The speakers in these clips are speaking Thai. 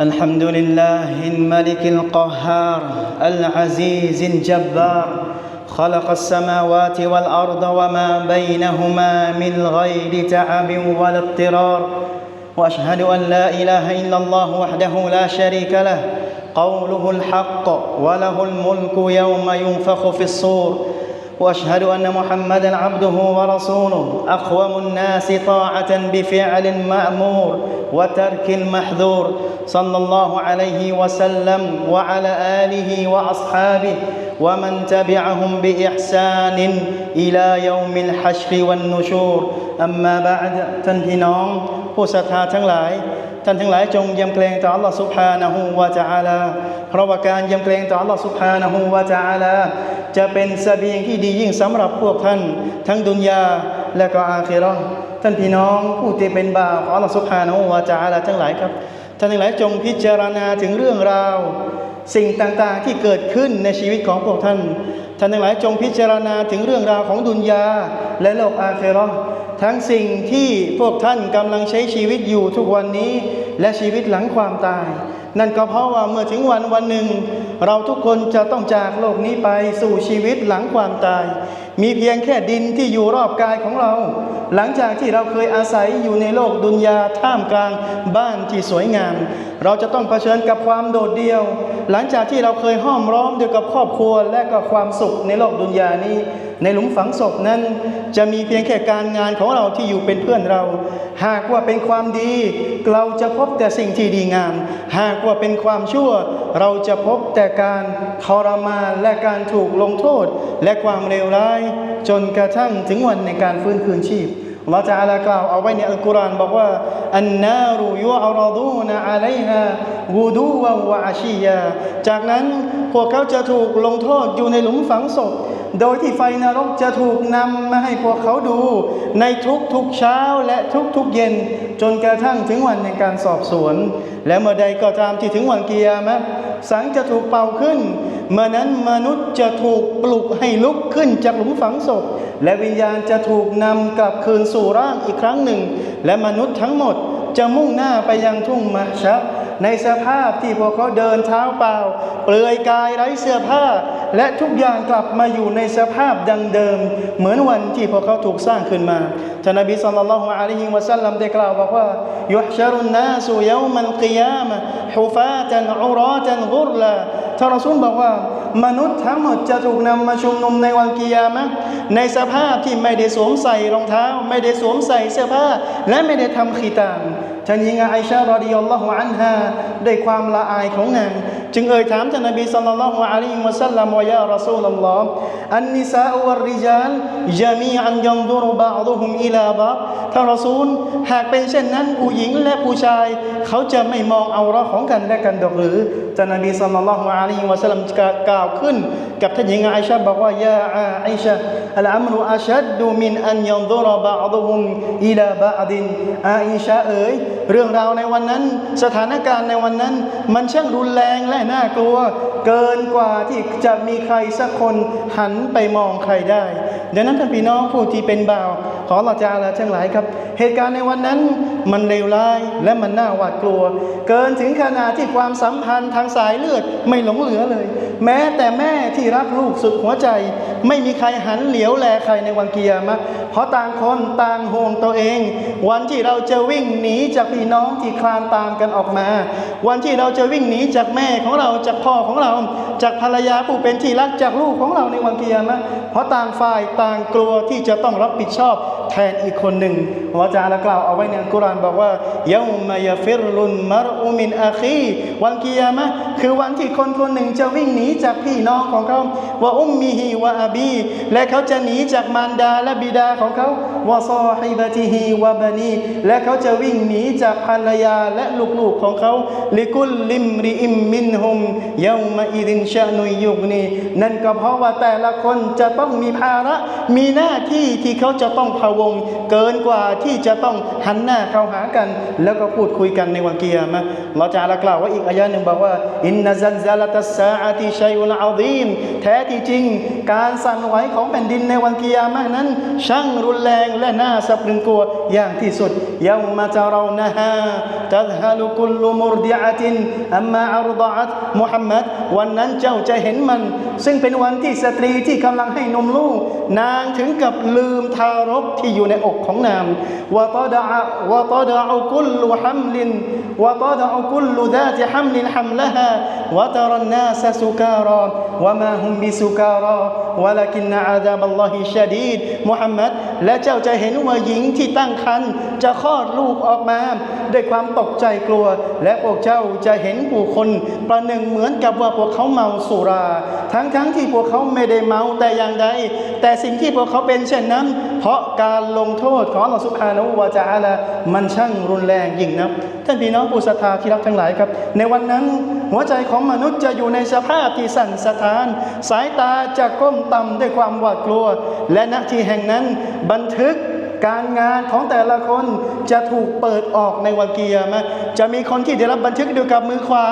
الحمد لله الملك القهار العزيز الجبار خلق السماوات والأرض وما بينهما من غير تعب ولا اضطرار وأشهد أن لا إله إلا الله وحده لا شريك له قوله الحق وله الملك يوم ينفخ في الصور واشهد ان محمدا عبده ورسوله اقوم الناس طاعه بفعل المامور وترك المحذور صلى الله عليه وسلم وعلى اله واصحابه ومن تبعهم باحسان الى يوم الحشر والنشور اما بعد ท่านพี่น้องผู้ศรัทธาทั้งหลาย ท่านทั้งหลายจงยำเกรงต่อ Allah سبحانه และ تعالى เพราะว่าการยำเกรงต่อ Allah سبحانه และ تعالى จะเป็นสบียงที่ดียิ่งสำหรับพวกท่าน ทั้งดุนยาและก็อาคีรอท่านพี่น้องผู้ที่เป็นบ่าวของอัลลอฮฺสุภฮานวาจาลาทั้งหลายครับ ท่านทั้งหลายจงพิจารณาถึงเรื่องราว สิ่งต่างๆที่เกิดขึ้นในชีวิตของพวกท่าน ท่านทั้งหลายจงพิจารณาถึงเรื่องราวของดุนยาและโลกอาคีรอทั้งสิ่งที่พวกท่านกำลังใช้ชีวิตอยู่ทุกวันนี้ และชีวิตหลังความตาย นั่นก็เพราะว่าเมื่อถึงวันวันหนึ่ง เราทุกคนจะต้องจากโลกนี้ไปสู่ชีวิตหลังความตาย มีเพียงแค่ดินที่อยู่รอบกายของเรา หลังจากที่เราเคยอาศัยอยู่ในโลกดุนยาท่ามกลางบ้านที่สวยงาม เราจะต้องเผชิญกับความโดดเดี่ยว หลังจากที่เราเคยห้อมร้อมด้วยกับครอบครัวและก็ความสุขในโลกดุนยานี้ ในหลุมฝังศพนั้น จะมีเพียงแค่การงานของเราที่อยู่เป็นเพื่อนเรา หากว่าเป็นความดี เราจะพบแต่สิ่งที่ดีงาม หากว่าเป็นความชั่วเราจะพบแต่การทรมานและการถูกลงโทษ และความเลวร้าย จนกระทั่งถึงวันในการฟื้นคืนชีพลอฮฺจะอาลากล่าวเอาไว้ในอัลกุรอานบอกว่าอันนารุยุอรดูนอะลัยฮาวูดูวะวาชียาจากนั้นพวกเขาจะถูกลงโทษอยู่ในหลุมฝังศพ โดยที่ไฟนรกจะถูกนำมาให้พวกเขาดู ในทุกทุกเช้าและทุกทุกเย็น จนกระทั่งถึงวันในการสอบสวน และเมื่อใดก็ตามที่ถึงวันกิยามะ สังจะถูกเป่าขึ้น เมื่อนั้นมนุษย์จะถูกปลุกให้ลุกขึ้นจากหลุมฝังศพ และวิญญาณจะถูกนำกลับคืนสู่ร่างอีกครั้งหนึ่ง และมนุษย์ทั้งหมดจะมุ่งหน้าไปยังทุ่งมะชะ ในสภาพที่พวกเขาเดินเท้าเปล่า เปลือยกายไร้เสื้อผ้า และทุกอย่างกลับมาอยู่ในสภาพดังเดิม เหมือนวันที่พวกเขาถูกสร้างขึ้นมาท่านนบีสัลลัลลอฮุอะลัยฮิวะสัลลัมได้กล่าวบอกว่ายุชารุนนาสุยามัลกิยามะฮุฟาตันอุราตันกุรลาท่านรอซูลบอกว่ามนุษย์ทั้งหมดจะถูกนำมาชุมนุมในวันกิยามะในสภาพที่ไม่ได้สวมใส่รองเท้า ไม่ได้สวมใส่เสื้อผ้า และไม่ได้ทำขีตาน ท่านหญิงไอชารอดิยัลลอฮุอันฮาด้วยความละอายของนาง จึงเอ่ยถามท่านนบีสัลลัลลอฮุอะลัยฮิวะสัลลัมว่ายารอซูลัลลอฮ์อันนิสาอวัรริจาลจามีอันยันดุรบะดุฮุมอิลาบะท่านรอซูลหากเป็นเช่นนั้นผู้หญิงและผู้ชาย เขาจะไม่มองเอาเราะห์ของกันและกันดอกหรือท่านนบีสัลลัลลอฮุอะลัยฮิวะสัลลัมกล่าวขึ้น กับท่านหญิงไอชาบอกว่ายาไอชาอัลอัมรุอัชัดดูมินอันยันดุรบะดุฮุมอิลาบะดินไอชาเอ๋ย เรื่องราวในวันนั้น สถานการณ์ในวันนั้น มันช่างรุนแรงและน่ากลัว เกินกว่าที่จะมีใครสักคนหันไปมองใครได้ดังนั้นท่านพี่น้องผู้ที่เป็นบ่าว ขอเราจาลาทั้งหลายครับ เหตุการณ์ในวันนั้นมันเลวร้ายและมันน่าหวาดกลัว เกินถึงขนาดที่ความสัมพันธ์ทางสายเลือดไม่หลงเหลือเลย แม้แต่แม่ที่รักลูกสุดหัวใจ ไม่มีใครหันเหลียวแลใครในวันเกิยามะเพราะต่างคนต่างห่วงตัวเอง วันที่เราจะวิ่งหนีจากพี่น้องที่คลานตามกันออกมา วันที่เราจะวิ่งหนีจากแม่ของเราจากพ่อของเรา จากภรรยาผู้เป็นที่รักจากลูกของเราในวันเกิยามะเพราะต่างฝ่ายต่างกลัวที่จะต้องรับผิดชอบแทนอีกคนหนึ่งอาจาละกล่าวเอาไว้ในอัลกุรอานบอกว่ายามายฟิรลุนมารอุมินอาคีวันกิยามะห์ คือวันที่คนคนหนึ่งจะวิ่งหนีจากพี่น้องของเขาว่าอุมมีฮีวะอาบี และเขาจะหนีจากมารดาและบิดาของเขาวะซอฮิบะติฮีวะบานี และเขาจะวิ่งหนีจากภรรยาและลูกๆของเขาลิกุลลิมริอิมมินฮุมเยามาอิดินชะนุยยุกนีนั่นก็เพราะว่าแต่ละคนจะต้องมีภาระ มีหน้าที่ที่เขาจะต้องพะวง เกินกว่าที่จะต้องหันหน้าเข้าหากัน แล้วก็พูดคุยกันในวันกิยามะเราจะละกล่าวว่าอีกอายะหนึ่งบอกว่าอินนัซัลซาลตัสซาอะติชัยอุลอาซีมแท้ที่จริง การสั่นไหวของแผ่นดินในวันกิยามะห์นั้น ช่างรุนแรงและน่าสะพรึงกลัวอย่างที่สุดยามมาตะเรานะฮาตัดฮะลุกุลมุรดิอะตินอัมมาอัรดะอัตมุฮัมมัดวันนั้นเจ้าจะเห็นมัน ซึ่งเป็นวันที่สตรีที่กำลังให้นมลูก นางถึงกับลืมทารกที่อยู่ในอกของนางวะตอดะวะตอดะกุลฮัมลินวะตอดะกุลดาติฮัมลินฮัมละฮาวะตะรันนาสสุก และเจ้าจะเห็นว่าหญิงที่ตั้งครรภ์จะคลอดลูกออกมา ด้วยความตกใจกลัว และพวกเจ้าจะเห็นผู้คนประหนึ่งเหมือนกับว่าพวกเขาเมาสุรา ทั้งๆทที่พวกเขาไม่ได้เมาแต่อย่างใดแต่สิ่งที่พวกเขาเป็นเช่นนั้น เพราะการลงโทษของอัลลอฮฺสุบฮานะฮูวะจาอาลามันช่างรุนแรงยิ่งนักท่านพี่น้องผู้ศรัทธาที่รักทั้งหลายครับ ในวันนั้นหัวใจของมนุษย์จะอยู่ในสภาพที่สั่นสะท้าน สายตาจะก้มต่ำด้วยความหวาดกลัว และณที่แห่งนั้นบันทึกการงานของแต่ละคนจะถูกเปิดออกในวันเกียร์มะจะมีคนที่ได้รับบันทึกด้วยกับมือขวา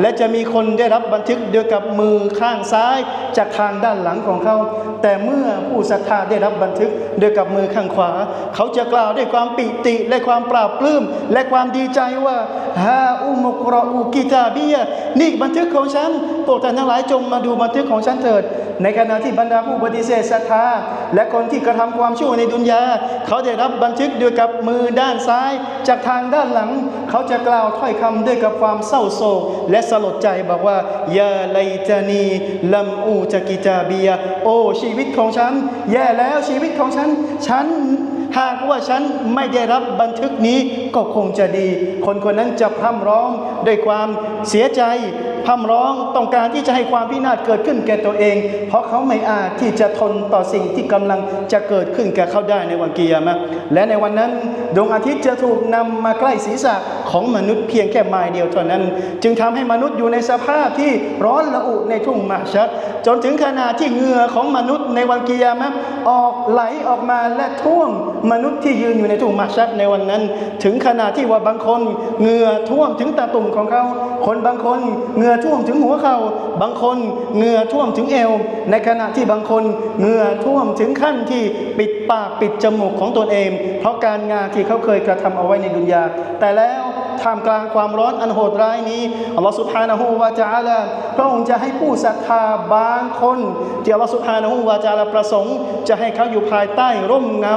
และจะมีคนได้รับบันทึกด้วยกับมือข้างซ้าย จากทางด้านหลังของเขา แต่เมื่อผู้ศรัทธาได้รับบันทึกด้วยกับมือข้างขวา เขาจะกล่าวด้วยความปิติและความปราบปลื้มและความดีใจว่าฮาอุมกรออูกิตาเบียนี่บันทึกของฉันโปรดท่านทั้งหลายจงมาดูบันทึกของฉันเถิด ในขณะที่บรรดาผู้ปฏิเสธศรัทธา และคนที่กระทำความชั่วในดุนยา เขาได้รับบันทึกด้วยกับมือด้านซ้าย จากทางด้านหลัง เขาจะกล่าวถ้อยคำด้วยกับความเศร้าโศก และสลดใจบอกว่ายาไลตานีลัมอูจกิตาเบีย โอ้ชีวิตของฉัน แย่แล้วชีวิตของฉัน ฉันหากว่าฉันไม่ได้รับบันทึกนี้ก็คงจะดี คนคนนั้นจะพร่ำร้องด้วยความเสียใจ พร่ำร้องต้องการที่จะให้ความพินาศเกิดขึ้นแก่ตัวเอง เพราะเขาไม่อาจที่จะทนต่อสิ่งที่กำลังจะเกิดขึ้นแก่เขาได้ในวันกิยามะและในวันนั้นดวงอาทิตย์จะถูกนำมาใกล้ศีรษะของมนุษย์เพียงแค่ไมล์เดียวเท่านั้น จึงทำให้มนุษย์อยู่ในสภาพที่ร้อนระอุในทุ่งมหชัด จนถึงขนาดที่เหงื่อของมนุษย์ในวันกิยามะออกไหลออกมาและท่วมมนุษย์ที่ยืนอยู่ในทุ่งมาชัดในวันนั้น ถึงขนาดที่ว่าบางคนเหงื่อท่วมถึงตาตุ่มของเขาคนบางคนเหงื่อท่วมถึงหัวเขา่าบางคนเหงื่อท่วมถึงเอว ในขณะที่บางคนเหงื่อท่วมถึงขั้นที่ปิดปากปิดจมูกของตนเอง เพราะการงานที่เขาเคยกระทำเอาไว้ในดุนยาแต่แล้ว ท่ามกลางความร้อนอันโหดร้ายนี้อัลลอฮฺสุบฮานะฮูวาจาลาพระองค์จะให้ผู้ศรัทธาบางคนที่อัลลอฮฺสุบฮานะฮูวาจาลาประสงค์ จะให้เขาอยู่ภายใต้ร่มเงา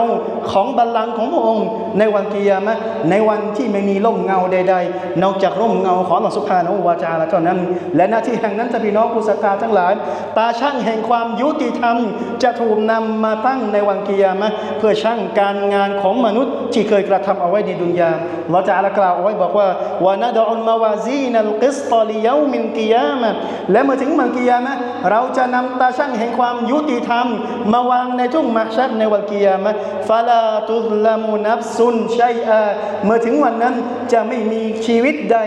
ของบัลลังก์ของพระองค์ ในวันกิยามะในวันที่ไม่มีร่มเงาใด ๆ นอกจากร่มเงาของอัลลอฮฺสุบฮานะฮูวาจาลาเท่านั้น และหน้าที่แห่งนั้นจะพี่น้องผู้ศรัทธาทั้งหลาย ตาช่างแห่งความยุติธรรม จะถูกนำมาตั้งในวันกิยามะเพื่อช่างการงานของมนุษย์ที่เคยกระทำเอาไว้ในดุนยาเราจะอาลกล่าวเอาไว้บอกว่าวานาดอนมาวาซีนัลกิสตอลิยามินกิยามะและเมื่อถึงมันกิยามะเราจะนำตาช่างแห่งความยุติธรรม มาวางในทุ่งมัชัดในวันกิยามะฟาลาตุลามูนับซุนชัยอาเมื่อถึงวันนั้นจะไม่มีชีวิตใด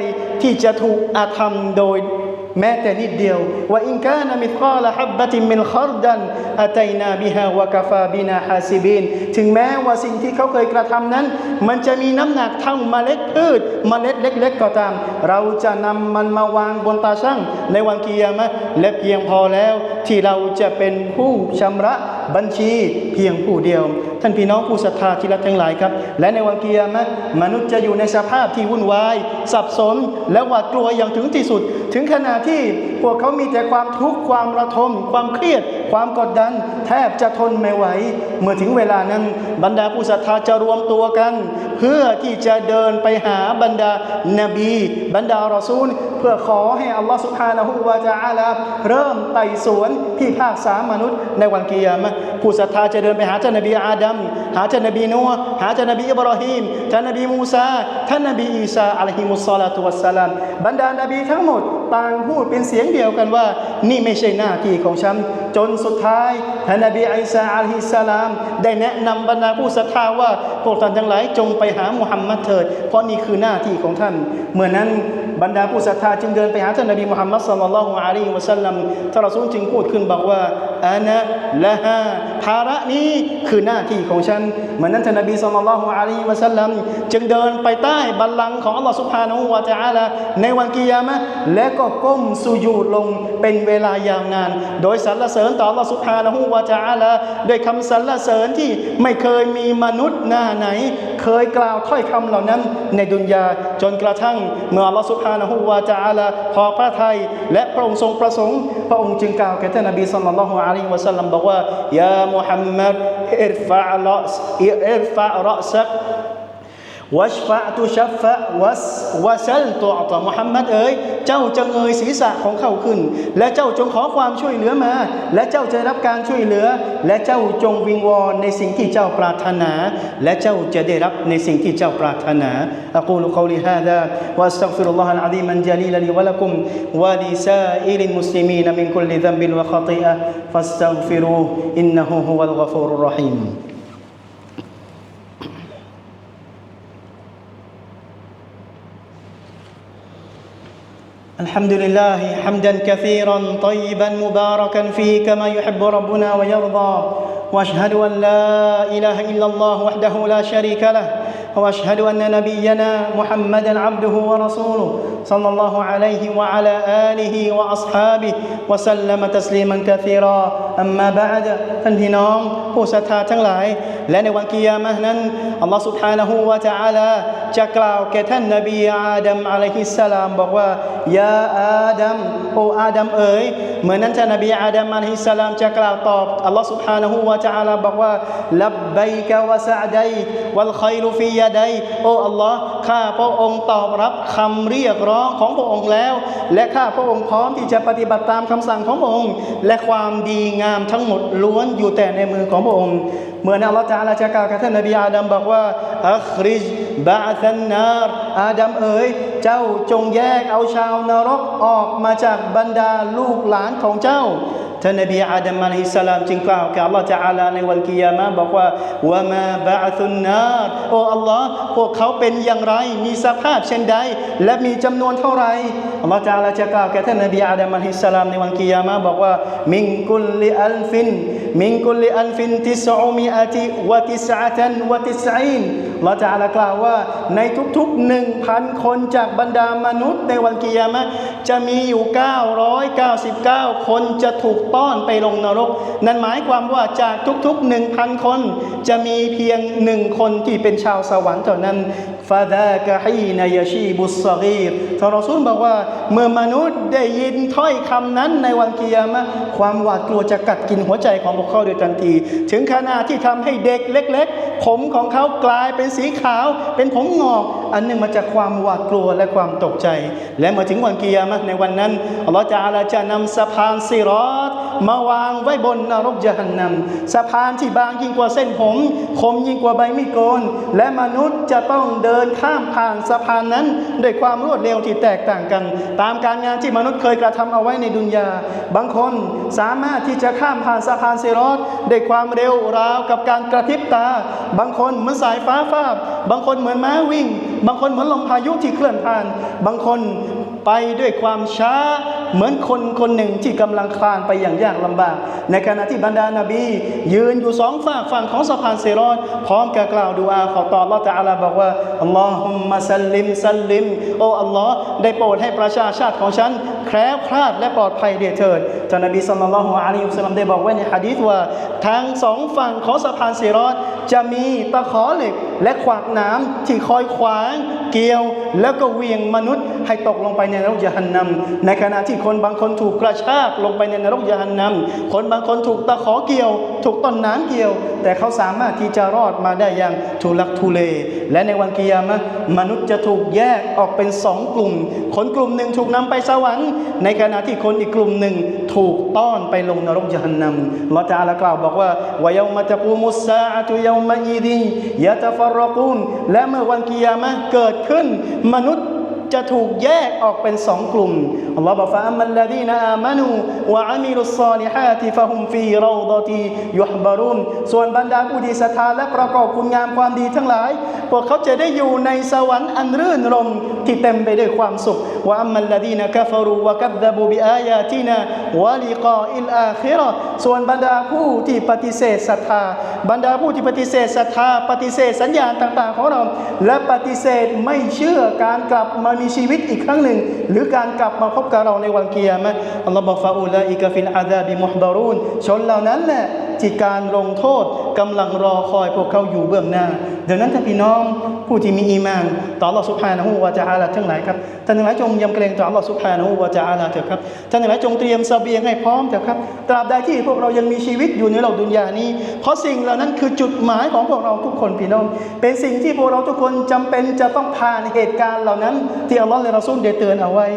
ที่จะถูกอาธรรมโดย แม้แต่นิดเดียวว่าอินกานะมิกาลฮับบะติมินคอรดันอัตัยนาบิฮาวะกาฟาบินาฮาซิบินถึงแม้ว่าสิ่งที่เขาเคยกระทำนั้น มันจะมีน้ำหนักเท่าเมล็ดพืชเมล็ดเล็ก ๆ ก็ตาม เราจะนำมันมาวางบนตาช่างในวันกิยามะห์และเพียงพอแล้ว ที่เราจะเป็นผู้ชำระบัญชีเพียงผู้เดียว ท่านพี่น้องผู้ศรัทธาที่รักทั้งหลายครับ และในวันกิยามะห์มนุษย์จะอยู่ในสภาพที่วุ่นวาย สับสน และหวาดกลัวอย่างถึงที่สุด ถึงขนาดที่พวกเขามีแต่ความทุกข์ความระทม ความเครียด ความกดดัน แทบจะทนไม่ไหว เมื่อถึงเวลานั้นบรรดาผู้ศรัทธาจะรวมตัวกัน เพื่อที่จะเดินไปหาบรรดานบี บรรดารอซูล เพื่อขอให้อัลลอฮฺสุบฮานะฮูวาจาอาลาเริ่มไต่สวนพี่ภาคสามนุษย์ในวันกิยามะ ผู้ศรัทธาจะเดินไปหาท่านนบีอาดัมหาท่านนบีนัวหาท่านนบีอิบราฮิมท่านนบีมูซาท่านนบีอีสาอะลัยฮิมุสซาลาตุวัสสลามบรรดานบีทั้งหมดต่างพูดเป็นเสียงเดียวกันว่า นี่ไม่ใช่หน้าที่ของฉันจนสุดท้ายท่านนบีอิสาอะลัยฮิสลาม ได้แนะนำบรรดาผู้ศรัทธาว่าพวกท่านทั้งหลายจงไปหามุฮัมมัดเถิด เพราะนี่คือหน้าที่ของท่าน เมื่อนั้นบรรดาผู้ศรัทธาจึงเดินไปหาท่านนบีมุฮัมมัดศ็อลลัลลอฮุอะลัยฮิวะสัลลัมท่านรอซูลจึงพูดขึ้นบอกว่า อานะละฮาภาระนี้คือหน้าที่ของฉันเหมือนนั้นท่านนบีสุลต่านละฮ์อะลัยฮิวะสัลลัมจึงเดินไปใต้บัลลังก์ของอัลลอฮ์สุบฮานาหูวะตะอาลาในวันกิยามะและก็ก้มสุญูดลงเป็นเวลายาวนาน โดยสรรเสริญต่ออัลลอฮ์สุบฮานาหูวะตะอาลาด้วยคำสรรเสริญที่ไม่เคยมีมนุษย์หน้าไหน เคยกล่าวถ้อยคำเหล่านั้นในดุนยาจนกระทั่งเมื่ออัลลอฮ์สุบฮานะฮูวาจาลาพอพระทัยและพระองค์ทรงประสงค์ พระองค์จึงกล่าวแก่ท่านนบีสัลลัลลอฮุอะลัยฮิวะสัลลัมบอกว่ายามุฮัมมัดอิรฟะรอ วัชฟะตุชัฟฟะวัสวะซัลตุอัตมุฮัมมัดเอ๋ยเจ้าจงเงยศีรษะของเขาขึ้น และเจ้าจงขอความช่วยเหลือมา และเจ้าจะรับการช่วยเหลือ และเจ้าจงวิงวอนในสิ่งที่เจ้าปรารถนา และเจ้าจะได้รับในสิ่งที่เจ้าปรารถนาอะกูลุกอลิฮาดาวัสตัฟิรุลลอฮะอัลอะซีมันจลีลลิวะลักุมวะลิซาอิริลมุสลิมีนมินคุลลิซัมบินวะขติอะฟัสตัฟิรูอินนะฮูฮุวัลฆอฟูรุรราะฮีม الحمد لله حمدا كثيرا طيبا مباركا فيه كما يحب ربنا ويرضى وأشهد أن لا إله إلا الله وحده لا شريك له واشهد ان نبينا محمدا عبده ورسوله صلى الله عليه وعلى اله واصحابه وسلم تسليما كثيرا اما بعد ท่านพี่น้องผู้ศรัทธาทั้งหลาย และในวันกิยามะห์นั้นอัลลอฮ์ سبحانه และ تعالى จะกล่าวแก่ท่านนบีอาดัมอะลัยฮิสสลามบอกว่ายาอาดัมโออาดัมเอ๋ยเหมือนนั้นท่านนบีอาดัมอะลัยฮิสสลามจะกล่าวตอบอัลลอฮ์ سبحانه และ تعالى บอกว่าลับบัยกะวะซะดัยวัลขัยรุฟีย ะดัยโอ้อัลลอฮ์ข้าพระองค์ตอบรับคำเรียกร้องของพระองค์แล้ว และข้าพระองค์พร้อมที่จะปฏิบัติตามคำสั่งของพระองค์ และความดีงามทั้งหมดล้วนอยู่แต่ในมือของพระองค์เหมือนอัลลอฮฺตะอาลาจะกล่าวกับท่านนบีอาดัมบอกว่าอัคริจบะซันนารอาดัมเอ๋ยเจ้าจงแยกเอาชาวนรกออกมาจากบรรดาลูกหลานของเจ้า ท่านนบีอาดัมอะลัยฮิสลามจึงกล่าวกับอัลลอฮฺตะอาลาในวันกิยามะบอกว่าวะมาบะซุนนารโอ้อัลลอฮ์พวกเขาเป็นอย่างไร มีสภาพเช่นใด และมีจำนวนเท่าไหร่อัลลอฮฺตะอาลาจะกล่าวแก่ท่านนบีอาดัมอะลัยฮิสลามในวันกิยามะบอกว่ามิงกุลลิอัลฟินมิงกุลลิอัลฟินติสอุมิอาติวะติสอะตันวะติสอีน ลลอฮฺตะอาลากล่าวว่า ในทุกๆหนึ่งพันคนจากบรรดามนุษย์ในวันกิยามะจะมีอยู่ 999 คนจะถูกต้อนไปลงนรก นั่นหมายความว่าจากทุกๆหนึ่งพันคน จะมีเพียงหนึ่งคนที่เป็นชาวสวรรค์เท่านั้นฟาดากะฮีนายชีบุสซากีรทารซูลบอกว่า เมื่อมนุษย์ได้ยินถ้อยคำนั้นในวันกิยามะความหวาดกลัวจะกัดกินหัวใจของพวกเขาโดยทันที ถึงขนาดที่ทำให้เด็กเล็ก ๆ ผมของเขากลายเป็นสีขาว เป็นผมงอก อันหนึงมาจากความหวาดกลัวและความตกใจ และเมื่อถึงวันกิยามะในวันนั้นอัลลอฮฺจะอาลาจะนำสะพานซีรอต มาวางไว้บนนรกยะหันนำสะพานที่บางยิ่งกว่าเส้นผม คมยิ่งกว่าใบมีดโกน และมนุษย์จะต้องเดินข้ามผ่านสะพานนั้น ด้วยความรวดเร็วที่แตกต่างกัน ตามการงานที่มนุษย์เคยกระทำเอาไว้ในดุนยา บางคนสามารถที่จะข้ามผ่านสะพานเซรอตด้วยความเร็วราวกับการกระพริบตา บางคนเหมือนสายฟ้าฟาบบางคนเหมือนม้าวิ่ง บางคนเหมือนลมพายุที่เคลื่อนผ่าน บางคนไปด้วยความช้า เหมือนคนคนหนึ่งที่กำลังคลานไปอย่างยากลำบาก ในขณะที่บรรดานาบี ยืนอยู่สองฝากฝั่งของสะพานเซรอดพร้อมกับกล่าวดูอาขอต่อละตะอาลาบอกว่าอัลลอฮุมมะสัลลิมสัลลิมโอ้อัลลอฮ์ได้โปรดให้ประชาชาติของฉันแคล้วคลาดและปลอดภัยเดียเถิดท่านนบีสัลลัลลอฮุอะลัยฮิสลลัมได้บอกไว้ในหะดีษว่าทั้งสองฝั่งของสะพานเซรอดจะมีตะขอเหล็ก และขวากน้ำที่คอยขวางเกี่ยว แล้วก็เวียงมนุษย์ ให้ตกลงไปในนรกยหันนำในขณะที่คนบางคนถูกกระชากลงไปในนรกยหันนำคนบางคนถูกตะขอเกี่ยว ถูกต้นน้ำเกี่ยว แต่เขาสามารถที่จะรอดมาได้อย่างทุลักทุเล และในวันกิยามะมนุษย์จะถูกแยกออกเป็นสองกลุ่ม คนกลุ่มหนึ่งถูกนำไปสวรรค์ ในขณะที่คนอีกกลุ่มหนึ่งถูกต้อนไปลงนรกยันนำละจาละกล่าวบอกว่าวายามาตะกูมุสซาอะตุยามะอีดิยะตะฟรกูนและเมื่อวันกิยามะเกิดขึ้นมนุษย์ จะถูกแยกออกเป็นสองกลุ่มอัลลอฮฺบอกฟาอัมมัลลดีนอามานูวะอามิลุสซาลิฮาติฟะฮุมฟีรอดตียุฮบารุนส่วนบรรดาผู้ที่ศรัทธาและประกอบคุณงามความดีทั้งหลาย พวกเขาจะได้อยู่ในสวรรค์อันรื่นรมที่เต็มไปด้วยความสุขว่าอัมมัลลดีนกฟรูวะกัดบูบิอายาตินาวะลิกาอิลอาคิราะห์ส่วนบรรดาผู้ที่ปฏิเสธศรัทธา บรรดาผู้ที่ปฏิเสธศรัทธา ปฏิเสธสัญญาณต่าง ๆ ของเรา และปฏิเสธไม่เชื่อการกลับมามีชีวิตอีกครั้งหนึ่ง หรือการกลับมาพบกับเราในวันเกียรติอัลลอฮฺบอกฟาอูลาอิกฟิลอาดาบิมุฮบารูนชนเหล่านั้นแหละ ที่การลงโทษกำลังรอคอยพวกเขาอยู่เบื้องหน้า ดังนั้นท่านพี่น้องผู้ที่มีอีมาน ต่อ Allah سبحانه และ تعالى ทั้งหลายครับท่านทั้งหลายจงยำเกรงต่อ Allah سبحانه และ تعالى เถอะครับท่านทั้งหลายจงเตรียมเสบียงให้พร้อมเถอะครับตราบใดที่พวกเรายังมีชีวิตอยู่ในโลกดุนยานี้ เพราะสิ่งเหล่านั้นคือจุดหมายของพวกเราทุกคนพี่น้อง เป็นสิ่งที่พวกเราทุกคนจำเป็นจะต้องผ่านเหตุการณ์เหล่านั้น ที่อัลลอฮ์และรอซูลได้เตือนเอาไว้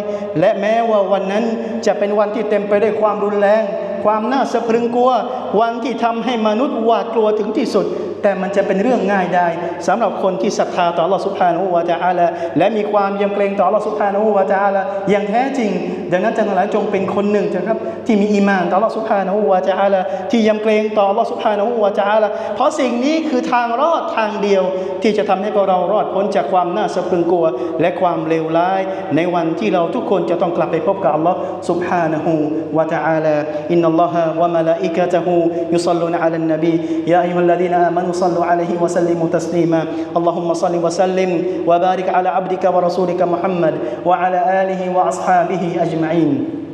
และแม้ว่าวันนั้นจะเป็นวันที่เต็มไปด้วยความรุนแรง ความน่าสะพรึงกลัว วันที่ทำให้มนุษย์หวาดกลัวถึงที่สุด แต่มันจะเป็นเรื่องง่ายได้สำหรับคนที่ศรัทธาต่อ Allah Subhanahu wa Taala และมีความยำเกรงต่อ Allah Subhanahu wa Taala อย่างแท้จริง ดังนั้นท่านทั้งหลายจงเป็นคนหนึ่งเถอะครับที่มีอีมานต่อ Allah Subhanahu wa Taala ที่ยำเกรงต่อ Allah Subhanahu wa Taala เพราะสิ่งนี้คือทางรอดทางเดียว ที่จะทำให้พวกเรารอดพ้นจากความน่าสะพรึงกลัว และความเลวร้าย ในวันที่เราทุกคนจะต้องกลับไปพบกับ Allah Subhanahu wa Taala อินนัลลอฮะวะมะ يصلون على النبي. يا أيها الذين آمنوا صلوا عليه وسلموا تسليما. اللهم صل وسلم وبارك على عبدك ورسولك محمد وعلى آله وأصحابه أجمعين.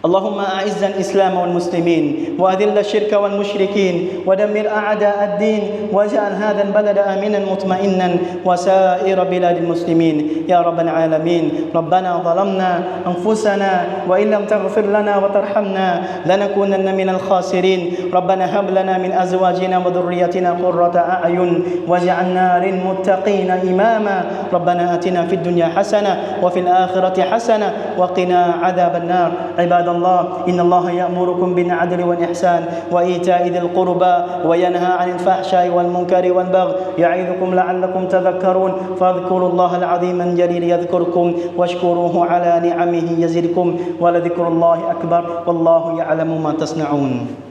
اللهم أعز الإسلام والمسلمين وأذل الشرك والمشركين ودمر أعداء الدين واجعل هذا البلد آمنا مطمئنا وسائر بلاد المسلمين. يا رب العالمين ربنا ظلمنا أنفسنا وإن لم تغفر لنا وترحمنا لنكونن من الخاسرين. ربنا هب لنا من أزواجنا وذريتنا قرة أعين واجعلنا للمتقين إماما. ربنا آتنا في الدنيا حسنة وفي الآخرة حسنة وقنا عذاب النار. عباد الله. إن الله يأمركم بالعدل والإحسان وإيتاء ذي القربى وينهى عن الفحشاء والمنكر والبغي. يعظكم لعلكم تذكرون. فاذكروا الله العظيم الجليل يذكركم واشكروه على نعمه يزدكم ولذكر الله أكبر. والله يعلم ما تصنعون.